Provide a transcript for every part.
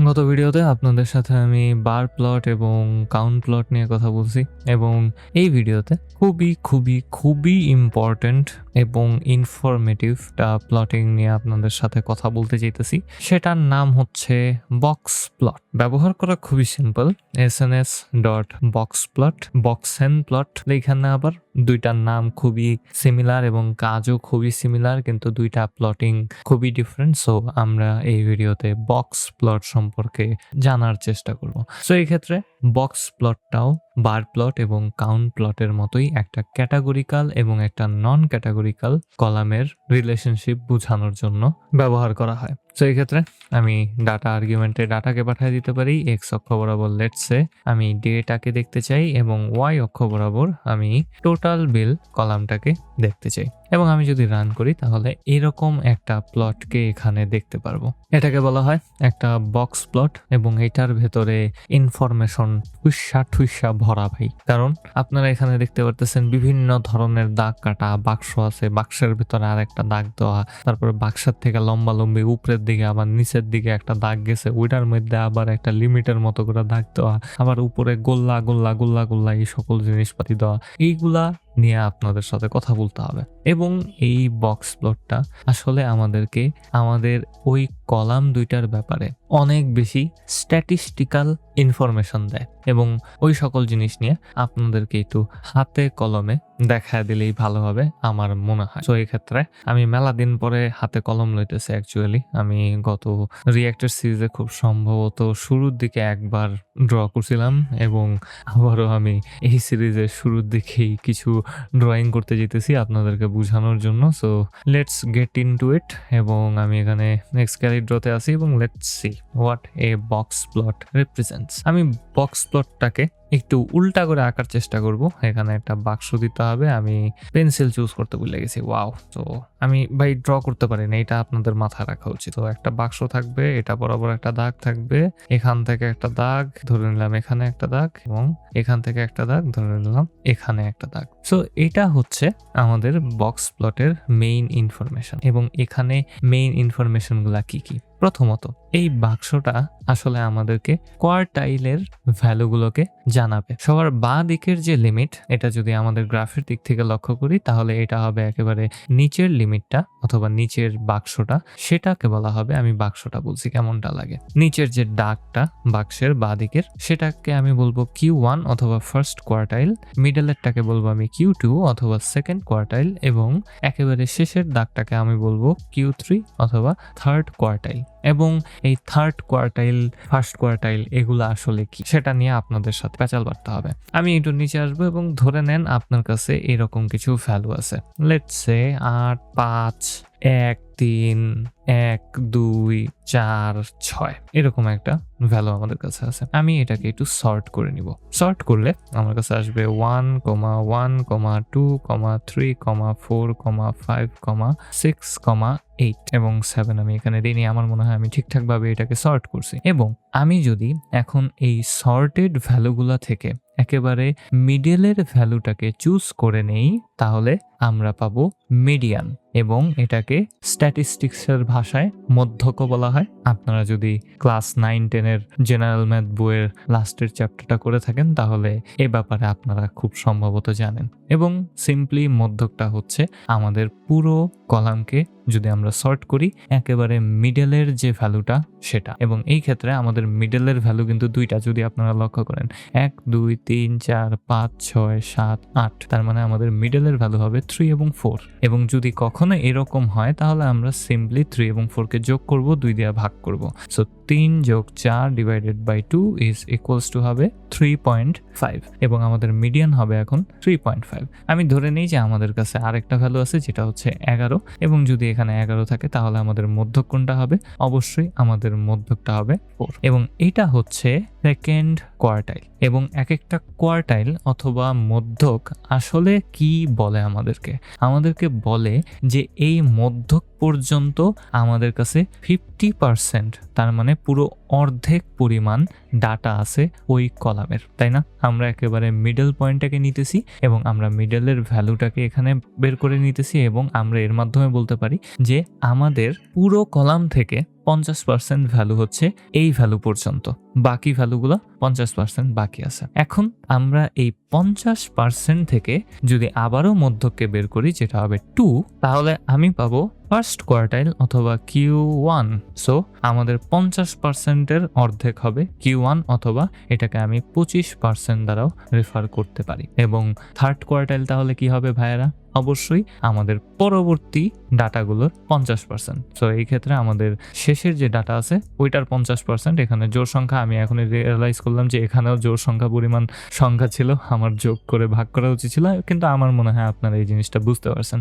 গত ভিডিওতে আপনাদের সাথে আমি বার প্লট এবং কাউন্ট প্লট নিয়ে কথা বলছি এবং এই ভিডিওতে খুবই খুবই খুবই ইম্পর্ট্যান্ট এবং ইনফরমেটিভটা প্লটিং নিয়ে আপনাদের সাথে কথা বলতে চাইতেছি। সেটার নাম হচ্ছে বক্স প্লট ব্যবহার করা খুবই simple S N S dot box plot box boxen plot এইখানে আবার দুইটার নাম খুবই সিমিলার এবং কাজও খুবই সিমিলার কিন্তু দুইটা প্লটিং খুবই ডিফারেন্ট সো আমরা এই ভিডিওতে বক্স প্লট সম্পর্কে জানার চেষ্টা করব। সো এই ক্ষেত্রে বক্স প্লটটাও বার প্লট এবং কাউন্ট প্লটের মতোই একটা ক্যাটাগরিক্যাল এবং একটা নন ক্যাটাগরিক্যাল কলামের রিলেশনশিপ বোঝানোর জন্য ব্যবহার করা হয়। তো এই ক্ষেত্রে আমি ডাটা আর্গুমেন্টে ডাটাকে পাঠিয়ে দিতে পারি। এক্স অক্ষ বরাবর লেটসে আমি ডেটাকে দেখতে চাই এবং ওয়াই অক্ষ বরাবর আমি টোটাল বিল কলামটাকে দেখতে চাই। এবং আমি যদি রান করি, তাহলে এরকম একটা প্লটকে এখানে দেখতে পারব। এটাকে বলা হয় একটা বক্স প্লট এবং এটার ভেতরে ইনফরমেশন ঠুসা ঠুসা ভরা ভাই। কারণ আপনারা এখানে দেখতে পারতেছেন বিভিন্ন ধরনের দাগ কাটা বাক্স আছে, বাক্সের ভিতরে আর একটা দাগ দেওয়া, তারপরে বাক্সের থেকে লম্বা লম্বি উপরের দিকে আবার নিচের দিকে একটা দাগ গেছে, ওইটার মধ্যে আবার একটা লিমিটের মতো করে দাগ দেওয়া, আবার উপরে গোল্লা গোল্লা গোল্লা গোল্লা এই সকল জিনিসপাতি দেওয়া। এইগুলা নিয়ে আপনাদের সাথে কথা বলতে হবে। এবং এই বক্স প্লটটা আসলে আমাদেরকে আমাদের ওই কলাম দুইটার ব্যাপারে অনেক বেশি স্ট্যাটিস্টিক্যাল ইনফরমেশন দেয়। এবং ওই সকল জিনিস নিয়ে আপনাদেরকে একটু হাতে কলমে দেখা দিলেই ভালো হবে, আমার মনে হয়। তো ক্ষেত্রে আমি মেলা দিন পরে হাতে কলম লইতেছি অ্যাকচুয়ালি আমি গত রিয়াক্টর সিরিজে খুব সম্ভবত শুরুর দিকে একবার ড্র করছিলাম এবং আবারও আমি এই সিরিজের শুরুর দিকেই কিছু ড্রয়িং করতে যেতেছি আপনাদেরকে বোঝানোর জন্য। So let's get into it এবং আমি এখানে নেক্সট ক্যালিড্রোতে আসি এবং let's see what a box plot represents আমি বক্স প্লটটাকে একটু উল্টা করে আঁকার চেষ্টা করব। এখানে একটা বাক্স দিতে হবে। আমি পেন্সিল চুজ করতে ভুলে গেছি। ওয়াও তো আমি ভাই ড্র করতে পারি না। এটা আপনাদের মাথায় রাখা উচিত। তো একটা বাক্স থাকবে। এটা বরাবর একটা দাগ থাকবে। এখান থেকে একটা দাগ, ধরে নিলাম এখানে একটা দাগ এবং এখান থেকে একটা দাগ, ধরে নিলাম এখানে একটা দাগ। সো এটা হচ্ছে আমাদের বক্স প্লটের মেইন ইনফরমেশন এবং এখানে মেইন ইনফরমেশনগুলা কি কি? প্রথমত এই বাক্সটা আসলে আমাদেরকে কোয়ার্টাইলের ভ্যালুগুলোকে জানাবে। সবার বা দিকের যে লিমিট, এটা যদি আমাদের গ্রাফের দিক থেকে লক্ষ্য করি, তাহলে এটা হবে একেবারে নিচের লিমিটটা অথবা নিচের বাক্সটা। সেটাকে বলা হবে, আমি বাক্সটা বলছি, কেমনটা লাগে? নিচের যে দাগটা বাক্সের বা দিকের, সেটাকে আমি বলব কিউ ওয়ান অথবা ফার্স্ট কোয়ার্টাইল, মিডলেরটাকে বলব আমি কিউ টু অথবা সেকেন্ড কোয়ার্টাইল, এবং একেবারে শেষের দাগটাকে আমি বলব কিউ থ্রি অথবা থার্ড কোয়ার্টাইল। এবং এই থার্ড কোয়ার্টাইল ফার্স্ট কোয়ার্টাইল এগুলো আসলে কি? সেটা নিয়ে আপনাদের সাথে প্যাচাল বাড়তে হবে। আমি একটু নিচে আসব এবং ধরে নেন আপনার কাছে এরকম কিছু ভ্যালু আছে। লেটসে আট, পাঁচ, এক তিন, এক, দুই, চার, ছয়। এরকম একটা ভ্যালু আমাদের কাছে আছে। আমি এটাকে একটু সর্ট করে নিব। সর্ট করলে আমার কাছে আসবে one comma one comma two comma three comma four comma five comma six comma eight এবং সেভেন আমি এখানে দিইনি আমার মনে হয় আমি ঠিকঠাকভাবে এটাকে সর্ট করছি। এবং আমি যদি এখন এই সর্টেড ভ্যালুগুলা থেকে একেবারে মিডলের ভ্যালুটাকে চুজ করে নেই, তাহলে আমরা পাবো মিডিয়ান এবং এটাকে স্ট্যাটিস্টিক্সের ভাষায় মধ্যক বলা হয়। আপনারা যদি ক্লাস নাইন টেনের জেনারেল ম্যাথ বইয়ের লাস্টের চ্যাপ্টারটা করে থাকেন, তাহলে এ ব্যাপারে আপনারা খুব সম্ভবত জানেন। এবং সিম্পলি মধ্যকটা হচ্ছে আমাদের পুরো কলামকে যদি আমরা সর্ট করি, একেবারে মিডলের যে ভ্যালুটা সেটা। এবং এই ক্ষেত্রে আমাদের মিডলের ভ্যালু কিন্তু দুইটা, যদি আপনারা লক্ষ্য করেন। এক, দুই, তিন, চার, পাঁচ, ছয়, সাত, আট। তার মানে আমাদের মিডলের ভ্যালু হবে থ্রি এবং ফোর এবং যদি কখনো এরকম হয়, তাহলে আমরা সিম্পলি থ্রি এবং ফোরকে যোগ করব, দুই দিয়ে ভাগ করব। সো তিন যোগ চার divided by two is equals to হবে থ্রি পয়েন্ট ফাইভ এবং আমাদের মিডিয়ান হবে এখন থ্রি পয়েন্ট ফাইভ আমি ধরে নিই যে আমাদের কাছে আরেকটা ভ্যালু আছে, যেটা হচ্ছে এগারো। এবং যদি এখানে এগারো থাকে, তাহলে আমাদের মধ্যক কোনটা হবে? অবশ্যই আমাদের মধ্যকটা হবে ফোর এবং এটা হচ্ছে সেকেন্ড কোয়ার্টাইল এবং এক একটা কোয়ার্টাইল অথবা মধ্যক আসলে কি বলে আমাদেরকে? আমাদেরকে বলে যে এই মধ্যক পর্যন্ত আমাদের কাছে ফিফটি পারসেন্ট তার মানে পুরো অর্ধেক পরিমাণ ডাটা আছে ওই কলামের, তাই না? আমরা একেবারে মিডল পয়েন্টটাকে নিতেছি এবং আমরা মিডলের ভ্যালুটাকে এখানে বের করে নিতেছি এবং আমরা এর মাধ্যমে বলতে পারি যে আমাদের পুরো কলাম থেকে পঞ্চাশ পার্সেন্ট ভ্যালু হচ্ছে এই ভ্যালু পর্যন্ত। বাকি ভ্যালুগুলো পঞ্চাশ পার্সেন্ট বাকি আছে। এখন আমরা এই পঞ্চাশ পার্সেন্ট থেকে যদি আবারও মধ্যককে বের করি, যেটা হবে টু তাহলে আমি পাবো ফার্স্ট কোয়ার্টাইল অথবা কিউ ওয়ান সো আমাদের পঞ্চাশ পার্সেন্টের অর্ধেক হবে কিউ ওয়ান অথবা এটাকে আমি পঁচিশ পার্সেন্ট দ্বারাও রেফার করতে পারি। এবং থার্ড কোয়ার্টাইল তাহলে কি হবে ভাইয়েরা? অবশ্যই আমাদের পরবর্তী ডাটাগুলোর পঞ্চাশ পার্সেন্ট সো এই ক্ষেত্রে আমাদের শেষের যে ডাটা আছে, ওইটার পঞ্চাশ পার্সেন্ট এখানে জোর সংখ্যা, আমি এখন রিয়েলাইজ করলাম যে এখানেও জোর সংখ্যা পরিমাণ সংখ্যা ছিল, আমার যোগ করে ভাগ করা উচিত ছিল, কিন্তু আমার মনে হয় আপনারা এই জিনিসটা বুঝতে পারছেন।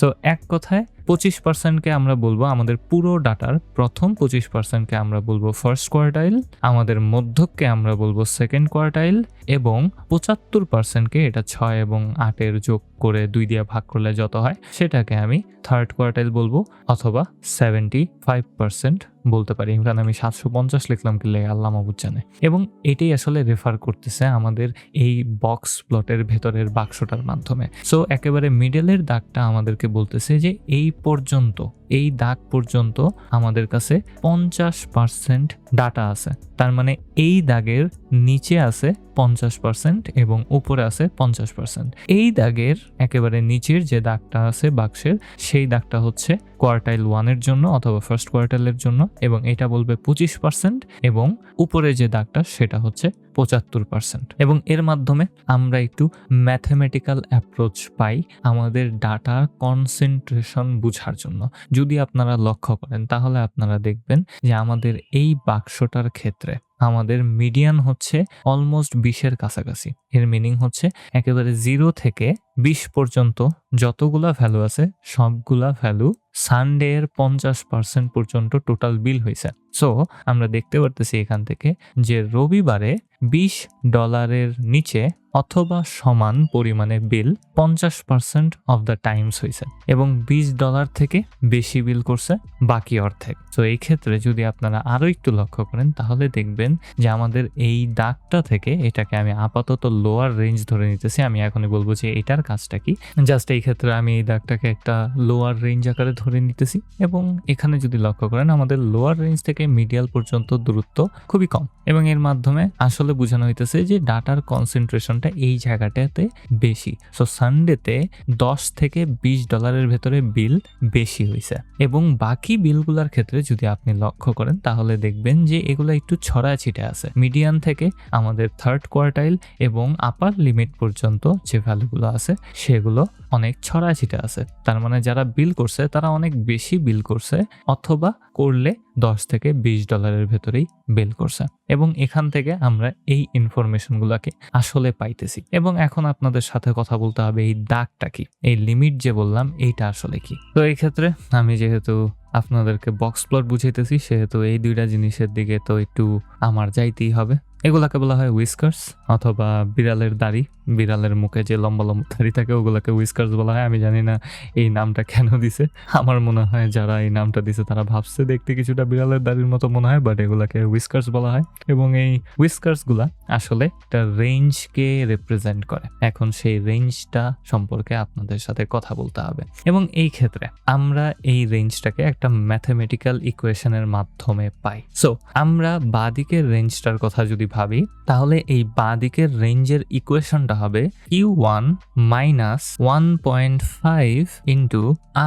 সো এক কথায় পঁচিশ পার্সেন্টকে আমরা বলব আমাদের পুরো ডাটার, প্রথম পঁচিশ পার্সেন্টকে আমরা বলব ফার্স্ট কোয়ার্টাইল আমাদের মধ্যককে আমরা বলব সেকেন্ড কোয়ার্টাইল এবং পঁচাত্তর পার্সেন্টকে এটা ছয় এবং আটের যোগ করে দুই দিয়ে ভাগ করলে যত হয়, সেটাকে আমি থার্ড কোয়ার্টাইল বলব, অথবা সেভেন্টি ফাইভ পার্সেন্ট বলতে পারি। কারণ আমি সাতশো পঞ্চাশ লিখলাম কি আল্লাহ মাহবুদ জানে। এবং এটাই আসলে রেফার করতেছে আমাদের এই বক্স প্লটের ভেতরের বাক্সটার মাধ্যমে। সো একেবারে মিডেলের দাগটা আমাদেরকে বলতেছে যে, এই পর্যন্ত, এই দাগ পর্যন্ত আমাদের কাছে পঞ্চাশ পার্সেন্ট ডাটা আছে। তার মানে এই দাগের নিচে আছে পঞ্চাশ পার্সেন্ট এবং উপরে আছে পঞ্চাশ পার্সেন্ট। এই দাগের একেবারে নিচের যে দাগটা আছে বাক্সের, সেই দাগটা হচ্ছে কোয়ার্টাইল ওয়ানের জন্য অথবা ফার্স্ট কোয়ার্টাইলের জন্য এবং এটা বলবে পঁচিশ পার্সেন্ট এবং উপরে যে দাগটা সেটা হচ্ছে পঁচাত্তর পার্সেন্ট। এবং এর মাধ্যমে আমরা একটু ম্যাথমেটিক্যাল অ্যাপ্রোচ পাই আমাদের ডাটার কনসেন্ট্রেশন বুঝার জন্য। যদি আপনারা লক্ষ্য করেন, তাহলে আপনারা দেখবেন যে আমাদের এই বাক্সটার ক্ষেত্রে। আমাদের মিডিয়ান হচ্ছে অলমোস্ট বিশের কাছাকাছি। এর মিনিং হচ্ছে একেবারে জিরো থেকে বিশ পর্যন্ত যতগুলা ভ্যালু আছে, সবগুলা ভ্যালু সানডে এর পঞ্চাশ পার্সেন্ট পর্যন্ত টোটাল বিল হয়েছে। সো আমরা দেখতে পারতেছি এখান থেকে যে রবিবারে বিশ ডলারের নিচে অথবা সমান পরিমাণে বিল পঞ্চাশ পার্সেন্ট অফ দ্য টাইমস হয়েছে এবং বিশ ডলার থেকে বেশি বিল করছে বাকি অর্ধেক। তো এই ক্ষেত্রে যদি আপনারা আরও একটু লক্ষ্য করেন, তাহলে দেখবেন যে আমাদের এই দাগটা থেকে এটাকে আমি আপাতত লোয়ার রেঞ্জ ধরে নিতেছি। আমি এখনই বলব যে এটার কাজটা কি? জাস্ট এই ক্ষেত্রে আমি এই দাগটাকে একটা লোয়ার রেঞ্জ আকারে ধরে নিতেছি এবং এখানে যদি লক্ষ্য করেন, আমাদের লোয়ার রেঞ্জ থেকে মিডিয়াল পর্যন্ত দূরত্ব খুবই কম এবং এর মাধ্যমে আসলে বোঝানো হইতেছে যে ডাটার কনসেন্ট্রেশনটা এই জায়গাটাতে বেশি। সো সানডেতে দশ থেকে বিশ ডলারের ভেতরে বিল বেশি হয়েছে এবং বাকি বিলগুলোর ক্ষেত্রে যদি আপনি লক্ষ্য করেন, তাহলে দেখবেন যে এগুলো একটু ছড়া ছিটে আছে। মিডিয়ান থেকে আমাদের থার্ড কোয়ার্টাইল এবং আপার লিমিট পর্যন্ত যে ভ্যালুগুলো আছে, সেগুলো অনেক ছড়া ছিটে আছে। তার মানে যারা বিল করছে, তারা অনেক বেশি বিল করছে, অথবা করলে দশ থেকে বিশ ডলারের ভেতরেই বিল করছে। এবং এখান থেকে আমরা এই ইনফরমেশনগুলোকে আসলে পাইতেছি। এবং এখন আপনাদের সাথে কথা বলতে হবে এই দাগটা কি? এই লিমিট যে বললাম, এইটা আসলে কি? তো এই ক্ষেত্রে আমি যেহেতু আপনাদেরকে বক্স প্লট বুঝাইতেছি, সেহেতু এই দুইটা জিনিসের দিকে তো একটু আমার যাইতেই হবে। এগুলাকে বলা হয় উইস্কার্স অথবা বিড়ালের দাড়ি। বিড়ালের মুখে যে লম্বা লম্বা দাড়ি থাকে, ওগুলাকে উইস্কার্স বলা হয়। আমি জানি না এই নামটা কেন দিছে। আমার মনে হয় যারা এই নামটা দিছে, তারা ভাবছে দেখতে কিছুটা বিড়ালের দাড়ির মতো মনে হয় বাট এগুলাকে উইস্কার্স বলা হয়। এবং এই উইস্কার্সগুলা আসলে একটা রেঞ্জকে রিপ্রেজেন্ট করে। এখন সেই রেঞ্জটা সম্পর্কে আপনাদের সাথে কথা বলতে হবে। এবং এই ক্ষেত্রে আমরা এই রেঞ্জটাকে একটা ম্যাথমেটিক্যাল ইকুয়েশনের মাধ্যমে পাই। সো আমরা বাদিকের রেঞ্জটার কথা যদি ভাবি, তাহলে এই বাঁ দিকের রেঞ্জের ইকুয়েশনটা হবে Q one minus one point five into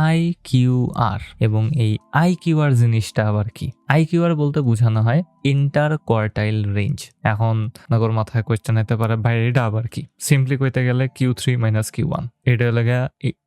I Q R এবং এই আই কিউ আর জিনিসটা আবার কি? আই কিউ আর বলতে বোঝানো হয় ইন্টার কোয়ার্টাইল রেঞ্জ এখন নগর মাথায় কোয়েশ্চেন হতে পারে, ভাই, এটা আবার কি? সিম্পলি কইতে গেলে Q three minus Q one এটা লাগে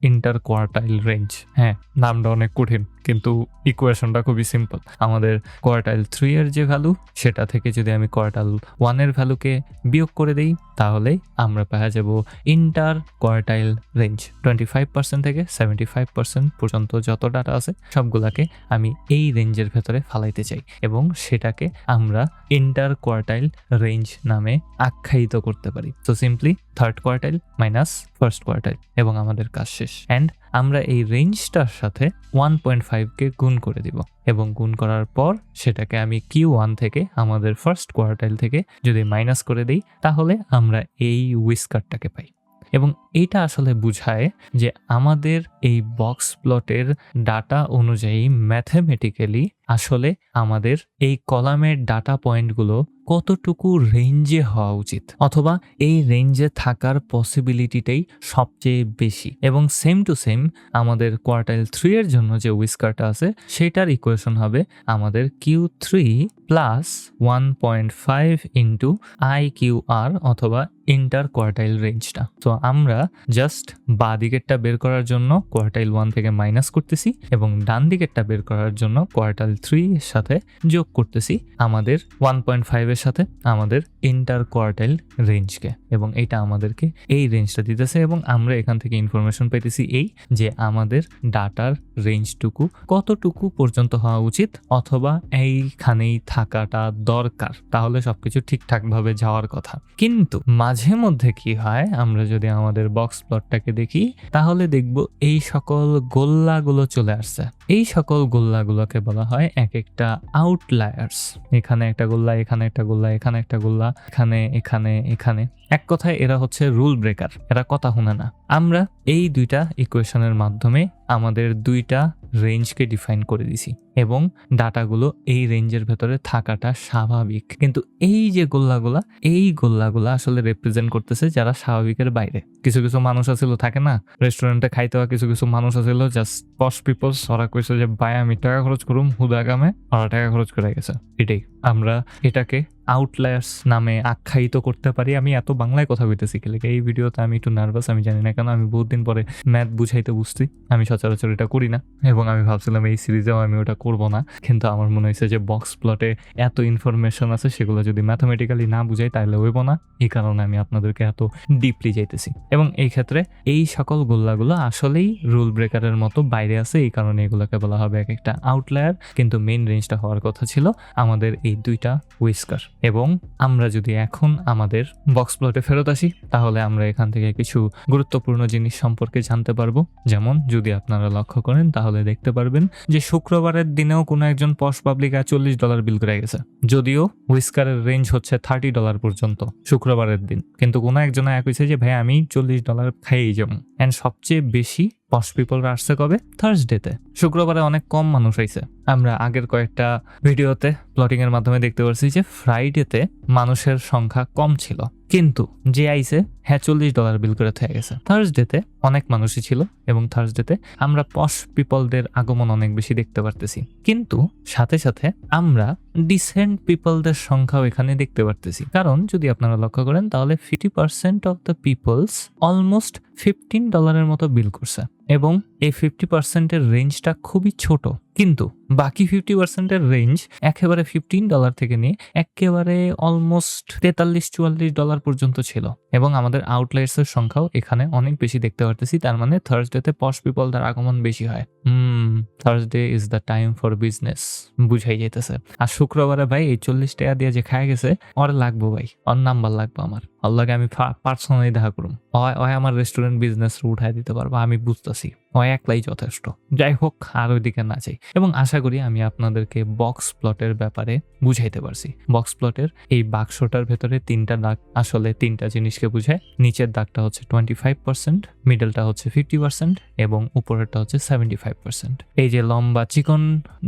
ইন্টার কোয়ার্টাইল রেঞ্জ হ্যাঁ নামটা অনেক কঠিন, কিন্তু ইকুয়েশনটা খুবই সিম্পল আমাদের কোয়ার্টাইল থ্রি এর যে ভ্যালু সেটা থেকে যদি আমি কোয়ার্টাইল ওয়ানের ভ্যালুকে বিয়োগ করে দিই, তাহলে আমরা পাওয়া যাব interquartile range twenty five percent থেকে সেভেন্টি ফাইভ পার্সেন্ট পর্যন্ত যত ডাটা আছে, সবগুলাকে আমি এই রেঞ্জের ভেতরে ফালাইতে চাই। এবং সেটাকে আমরা ইন্টার কোয়ার্টাইল রেঞ্জ নামে আখ্যায়িত করতে পারি। তো simply third quartile minus first quartile এবং আমাদের কাজ শেষ। অ্যান্ড আমরা এই রেঞ্জটার সাথে ওয়ান পয়েন্ট ফাইভকে গুণ করে দিব এবং গুণ করার পর সেটাকে আমি কিউ ওয়ান থেকে আমাদের ফার্স্ট কোয়ার্টাইল থেকে যদি মাইনাস করে দিই, তাহলে আমরা এই উইস্কারটাকে পাই। এবং এইটা আসলে বুঝায় যে আমাদের এই বক্স প্লটের ডাটা অনুযায়ী ম্যাথমেটিক্যালি আসলে আমাদের এই কলামের ডাটা পয়েন্টগুলো কতটুকু রেঞ্জে হওয়া উচিত অথবা এই রেঞ্জে থাকার পসিবিলিটিটাই সবচেয়ে বেশি। এবং সেম টু সেম আমাদের কোয়ার্টাইল থ্রি এর জন্য যে উইস্কারটা আছে, সেটার ইকুয়েশন হবে আমাদের Q three plus one point five into I Q R অথবা ইন্টার কোয়ার্টাইল রেঞ্জটা তো আমরা জাস্ট বা দিকেরটা বের করার জন্য কোয়ার্টাইল ওয়ান থেকে মাইনাস করতেছি এবং ডান দিকেরটা বের করার জন্য কোয়ার্টাইল থ্রি এর সাথে যোগ করতেছি আমাদের ওয়ান পয়েন্ট ফাইভের সাথে আমাদের ইন্টার কোয়ার্টাইল রেঞ্জকে এবং এটা আমাদেরকে এই রেঞ্জটা দিতেছে এবং আমরা এখান থেকে ইনফরমেশন পেতেছি এই যে আমাদের ডাটার রেঞ্জটুকু কতটুকু পর্যন্ত হওয়া উচিত অথবা এইখানেই থাকাটা দরকার। তাহলে সবকিছু ঠিকঠাকভাবে যাওয়ার কথা। কিন্তু মাঝে মধ্যে কি হয়, আমরা যদি আমাদের বক্স প্লটটাকে দেখি, তাহলে দেখব এই সকল গোল্লাগুলো চলে আসছে। এই সকল গোল্লাগুলোকে বলা হয় এক একটা আউটলায়ার্স এখানে একটা গোল্লা, এখানে একটা গোল্লা, এখানে একটা গোল্লা, এখানে এখানে এখানে। এক কথায় এরা হচ্ছে রুল ব্রেকার এরা কথা শুনে না। আমরা এই দুইটা ইকুয়েশনের মাধ্যমে আমাদের দুইটা রেঞ্জকে ডিফাইন করে দিছি এবং ডাটাগুলো এই রেঞ্জের ভেতরে থাকাটা স্বাভাবিক। কিন্তু এই যে গোল্লাগুলা, এই গোল্লাগুলা আসলে রিপ্রেজেন্ট করতেছে যারা স্বাভাবিকের বাইরে। কিছু কিছু মানুষ আছিল, থাকে না? রেস্টুরেন্টে খাইতে হওয়া কিছু কিছু মানুষ আছিল জাস্ট পশ পিপলস ওরা কইছে যে, ভাই, আমি টাকা খরচ করুম, হুদা কামে ওরা টাকা খরচ করে গেছে। এটাই। আমরা এটাকে আউটলায়ার্স নামে আখ্যায়িত করতে পারি। আমি এত বাংলায় কথা কইতেছি লেগে? এই ভিডিওতে আমি একটু নার্ভাস আমি জানি না কেন। আমি বহুত দিন পরে ম্যাথ বুঝাইতে বুঝছি। আমি সচরাচর এটা করি না এবং আমি ভাবছিলাম এই সিরিজেও আমি ওটা করব না। কিন্তু আমার মনে হয়েছে যে বক্স প্লটে এত ইনফরমেশন আছে, সেগুলো যদি ম্যাথামেটিক্যালি না বুঝাই তাহলে হইব না। এই কারণে আমি আপনাদেরকে এত ডিপলি যাইতেছি। এবং এই ক্ষেত্রে এই সকল গোল্লাগুলো আসলেই রুল ব্রেকারের মতো বাইরে আছে। এই কারণে এগুলোকে বলা হবে এক একটা আউটলায়ার কিন্তু মেইন রেঞ্জটা হওয়ার কথা ছিল আমাদের এই দুইটা উইস্কার এবং আমরা যদি এখন আমাদের বক্স প্লটে ফেরত আসি, তাহলে আমরা এখান থেকে কিছু গুরুত্বপূর্ণ জিনিস সম্পর্কে জানতে পারব। যেমন, যদি আপনারা লক্ষ্য করেন, তাহলে দেখতে পারবেন যে শুক্রবারের দিনেও কোনো একজন পশ পাবলিক চল্লিশ ডলার বিল করে গেছে। যদিও হুইস্কারের রেঞ্জ হচ্ছে থার্টি ডলার পর্যন্ত শুক্রবারের দিন। কিন্তু কোনো একজন এক হয়েছে যে, ভাই, আমি চল্লিশ ডলার খাইয়েই যাব। অ্যান্ড সবচেয়ে বেশি পশ পিপলরা আসছে কবে? থার্সডেতে শুক্রবারে অনেক কম মানুষ আইছে আমরা আগের কয়েকটা ভিডিওতে প্লটিং এর মাধ্যমে দেখতে পারছি যে ফ্রাইডেতে মানুষের সংখ্যা কম ছিল। কিন্তু যে আইসে হ্যাঁ চল্লিশ ডলার বিল করে থেকে গেছে। থার্সডেতে অনেক মানুষই ছিল এবং থার্সডেতে আমরা পশ পিপলদের আগমন অনেক বেশি দেখতে পারতেছি। কিন্তু সাথে সাথে আমরা ডিসেন্ট পিপলদের সংখ্যাও এখানে দেখতে পারতেছি। কারণ যদি আপনারা লক্ষ্য করেন, তাহলে fifty percent of the peoples almost fifteen ডলারের মতো বিল করছে। এবং এই ফিফটি পার্সেন্টের রেঞ্জটা খুবই ছোট। কিন্তু বাকি ফিফটি পার্সেন্টের রেঞ্জ একেবারে ফিফটিন ডলার থেকে নিয়ে একেবারে অলমোস্ট তেতাল্লিশ চুয়াল্লিশ ডলার পর্যন্ত ছিল। এবং আমাদের আউটলাইটসের সংখ্যাও এখানে অনেক বেশি দেখতে পারতেছি, তার মানে থার্সডেতে পশ পিপলদের আগমন বেশি হয়। হুম Thursday is the time for business বুঝাই যেতেছে আর শুক্রবারে ভাই এই চল্লিশ টাকা দিয়ে যে খায় গেছে, ওর লাগবো ভাই, ওর নাম্বার লাগবো আমার। আল্লাহকে আমি পার্সোনালি দেখা করুম। হয় হয় আমার রেস্টুরেন্ট বিজনেস উঠাই দিতে পারব, আমি বুঝতেছি। হয় একলাই যথেষ্ট। যাই হোক, আর ওইদিকে না চাই এবং আশা করি আমি আপনাদেরকে বক্স প্লটের ব্যাপারে বুঝাইতে পারছি। বক্স প্লটের এই বাক্সটার ভেতরে তিনটা দাগ, আসলে তিনটা জিনিসকে বুঝায়। নিচের দাগটা হচ্ছে টোয়েন্টি ফাইভ পার্সেন্ট মিডলটা হচ্ছে ফিফটি পার্সেন্ট এবং উপরেরটা হচ্ছে সেভেন্টি ফাইভ পার্সেন্ট এই যে লম্বা চিকন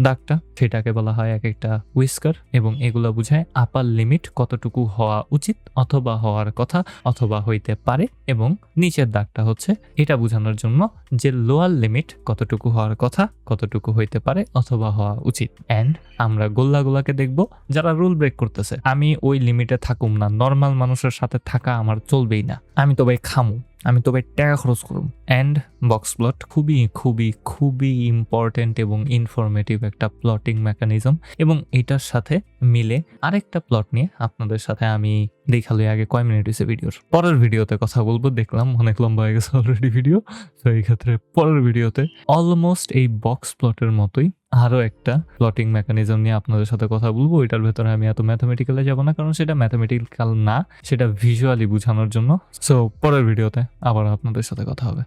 দাগটা, সেটাকে বলা হয় এক একটা উইস্কার এবং এগুলো বুঝায় আপার লিমিট কতটুকু হওয়া উচিত অথবা হওয়ার কথা অথবা হইতে পারে এবং নিচের দাগটা হচ্ছে এটা বোঝানোর জন্য যে লোয়ার লিমিট কতটুকু হওয়ার কথা, কতটুকু হইতে পারে অথবা হওয়া উচিত। অ্যান্ড আমরা গোল্লাগুলাকে দেখব যারা রুল ব্রেক করতেছে। আমি ওই লিমিটে থাকুম না, নর্মাল মানুষের সাথে থাকা আমার চলবেই না। আমি তো ভাই খামু। আমি তবে টাকা খরচ করুম অ্যান্ড বক্স প্লট খুবই খুবই খুবই ইম্পর্টেন্ট এবং ইনফরমেটিভ একটা প্লটিং মেকানিজম এবং এটার সাথে মিলে আরেকটা প্লট নিয়ে আপনাদের সাথে আমি দেখাল আগে কয় মিনিট হয়েছে ভিডিওর পরের ভিডিওতে কথা বলব, দেখলাম অনেক লম্বা হয়ে গেছে অলরেডি ভিডিও তো এই ক্ষেত্রে পরের ভিডিওতে অলমোস্ট এই বক্স প্লটের মতোই আরও একটা প্লটিং মেকানিজম নিয়ে আপনাদের সাথে কথা বলব। ওইটার ভেতরে আমি এত ম্যাথামেটিক্যালে যাব না, কারণ সেটা ম্যাথামেটিক্যাল না, সেটা ভিজুয়ালি বোঝানোর জন্য। সো পরের ভিডিওতে আবার আপনাদের সাথে কথা হবে।